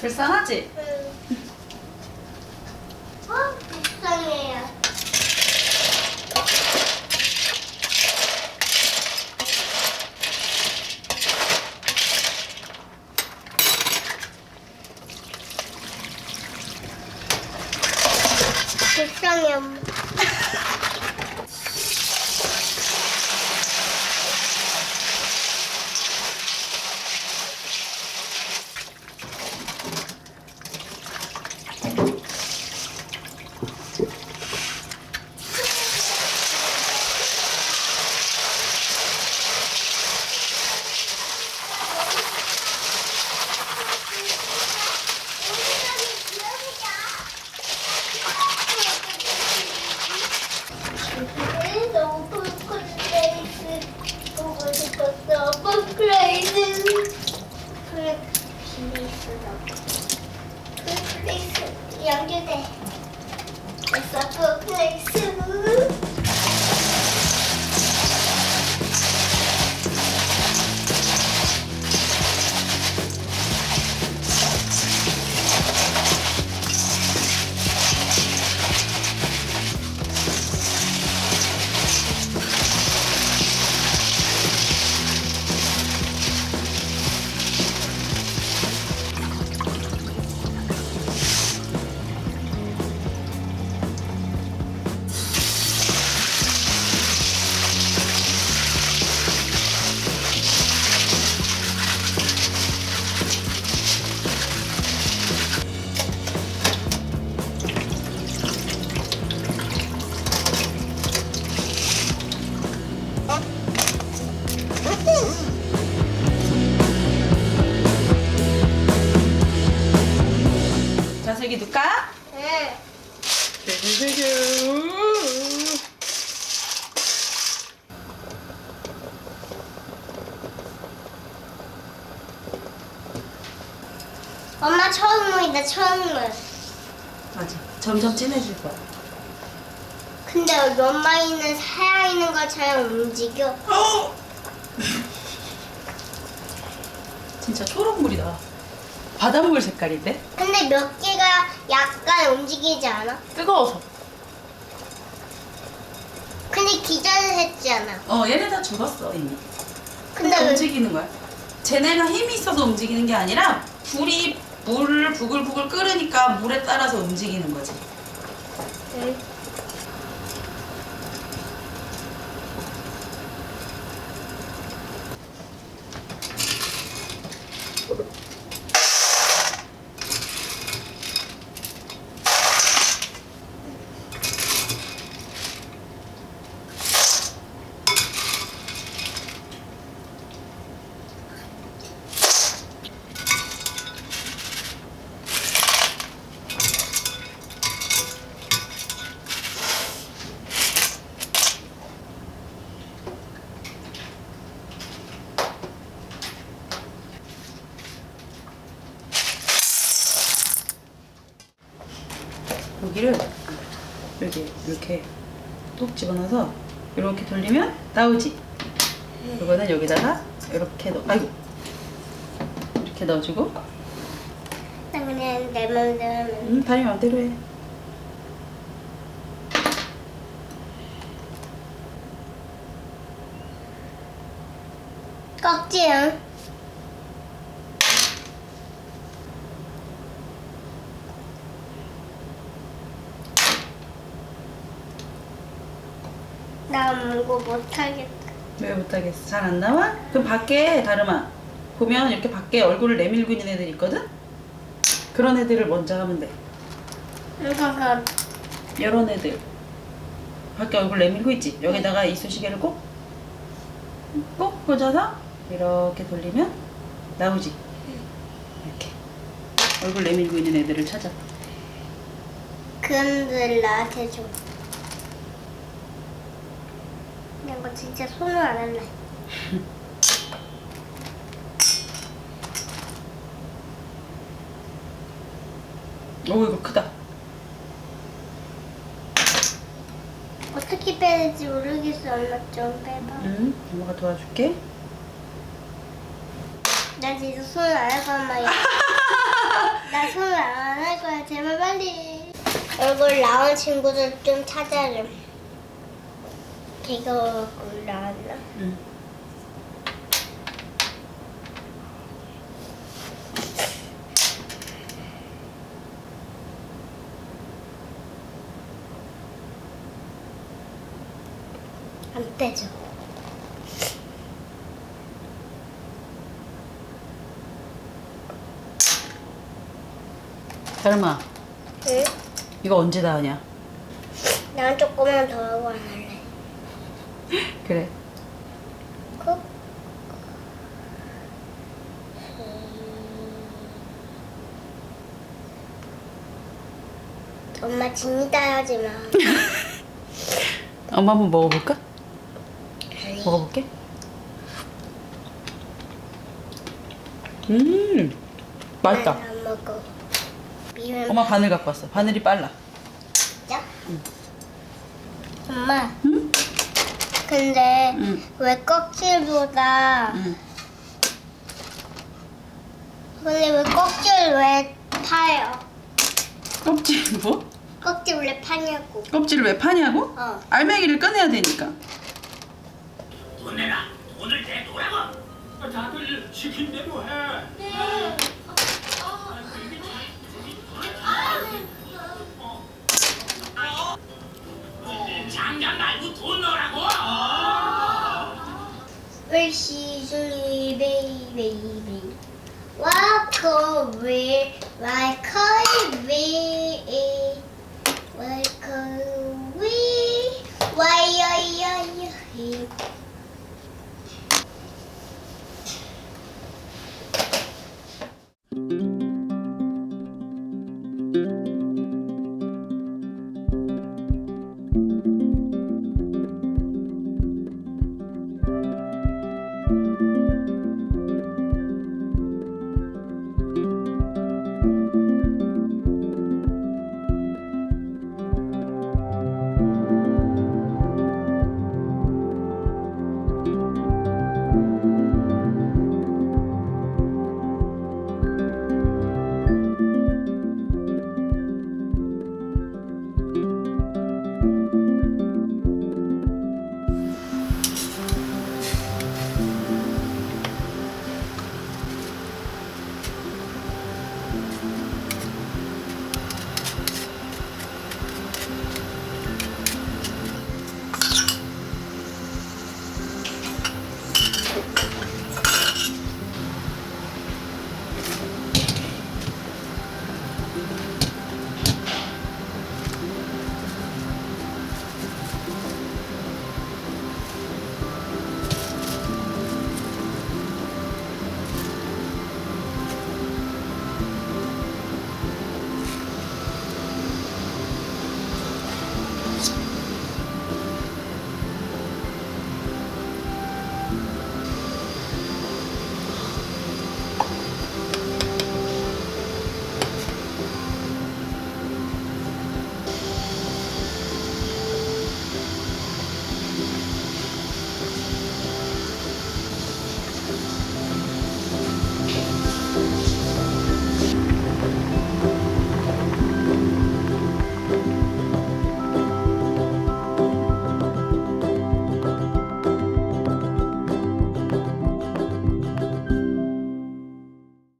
불쌍하지? 응. 어? 불쌍해요. 불쌍해 엄마. 너무 폴클레이스 보고 싶었어 폴클레이스 폴클레이스다 폴클레이스 양주대 됐 슬기 누까? 응 엄마 처음물이다 처음물 맞아. 점점 진해질 거야. 근데 연마이는 살아있는 것처럼 움직여 어! 진짜 초록물이다. 바닷물 색깔인데? 근데 몇 개가 약간 움직이지 않아? 뜨거워서. 근데 기절을 했잖아 어, 얘네 다 죽었어, 이미. 근데 근데 왜- 움직이는 거야. 쟤네가 힘이 있어서 움직이는 게 아니라 불이 물을 부글부글 끓으니까 물에 따라서 움직이는 거지. 응. 여기를 이렇게 이렇게 톡 집어넣어서 이렇게 돌리면 나오지. 이거는 여기다가 이렇게 넣. 아이고 이렇게 넣어주고. 나 그냥 내 맘대로 하면 음, 다리 마음대로 해. 꺽지요 나 이거 못하겠다 왜 못하겠어? 잘 안 나와? 그럼 밖에 다름아 보면 이렇게 밖에 얼굴을 내밀고 있는 애들 있거든? 그런 애들을 먼저 하면 돼. 이거 이런 애들 밖에 얼굴 내밀고 있지? 여기다가 이쑤시개를 꼭, 꼭 꽂아서 이렇게 돌리면 나오지? 이렇게 얼굴 내밀고 있는 애들을 찾아 그놈들 나한테 줘 이거 진짜 손을 안 할래 오 이거 크다 어떻게 빼야 될지 모르겠어 엄마 좀 빼봐 응 엄마가 도와줄게 나 진짜 손을 안 해서 엄마 나 손을 안 할 거야. 제발 빨리. 얼굴 나온 친구들 좀 찾아줘. 얼굴 나왔나? 응. 안 떼줘. 닮아 응? 이거 언제 다 하냐? 난 조금만 더 하고 안 할래. 그래. 콕. 엄마 진짜 하지 마. 엄마 한번 먹어볼까? 먹어볼게. 음, 맛있다. 난안 먹어. 미운 엄마 바늘 갖고 왔어. 바늘이 빨라. 진짜? 엄마. 응? 근데 응. 왜 껍질보다 응. 근데 왜 껍질 왜 파요? 껍질 뭐? 껍질 왜 파냐고? 껍질을 왜 파냐고? 어. 알맹이를 꺼내야 되니까. 돈 내라. 돈을 내놓으라고. 다들 시킨 대로 해. 장 She's easily, baby. Walk away like a baby.